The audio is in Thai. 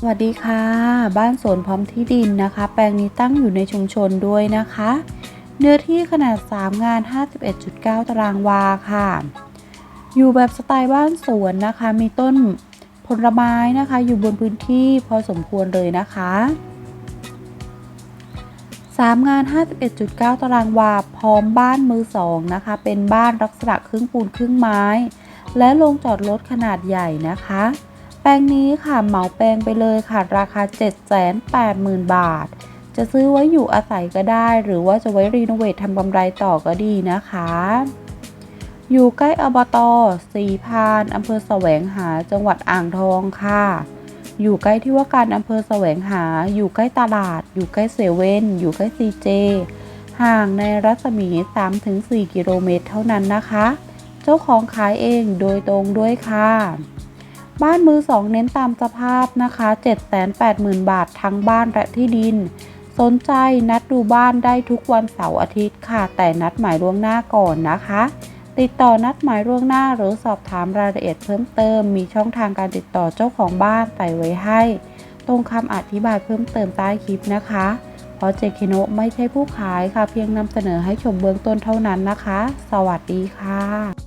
สวัสดีค่ะ บ้านสวนพร้อมที่ดินนะคะ แปลงนี้ตั้งอยู่ในชุมชนด้วยนะคะ เนื้อที่ขนาด 3 งาน 51.9 ตารางวาค่ะ อยู่แบบสไตล์บ้านสวนนะคะ มีต้นผลไม้นะคะ อยู่บนพื้นที่พอสมควรเลยนะคะ 3 งาน 51.9 ตารางวา พร้อมบ้านมือสองนะคะ เป็นบ้านลักษณะครึ่งปูนครึ่งไม้ และโรงจอดรถขนาดใหญ่นะคะ ลงนี้ค่ะเหมาแปลงไปเลยค่ะ ราคา 780,000 บาท จะซื้อไว้อยู่อาศัยก็ได้ หรือว่าจะไว้รีโนเวททำกำไรต่อก็ดีนะคะ อยู่ใกล้อบตสีพานอำเภอแสวงหาจังหวัดอ่างทองค่ะ อยู่ใกล้ที่ว่าการอำเภอแสวงหา อยู่ใกล้ตลาด อยู่ใกล้เซเว่นอยู่ใกล้ซีเจห่างในรัศมี 3-4 กิโลเมตรเท่านั้นนะคะ เจ้าของขายเองโดยตรงด้วยค่ะ บ้านมือสองเน้นตามสภาพนะคะ 780,000 บาททั้งบ้านและที่ดิน สนใจนัดดูบ้านได้ทุกวันเสาร์อาทิตย์ค่ะ แต่นัดหมายล่วงหน้าก่อนนะคะ ติดต่อนัดหมายล่วงหน้าหรือสอบถามรายละเอียดเพิ่มเติม มีช่องทางการติดต่อเจ้าของบ้านใส่ไว้ให้ ตรงคำอธิบายเพิ่มเติมใต้คลิปนะคะ เพราะเจคิโนไม่ใช่ผู้ขายค่ะ เพียงนำเสนอให้ชมเบื้องต้นเท่านั้นนะคะ สวัสดีค่ะ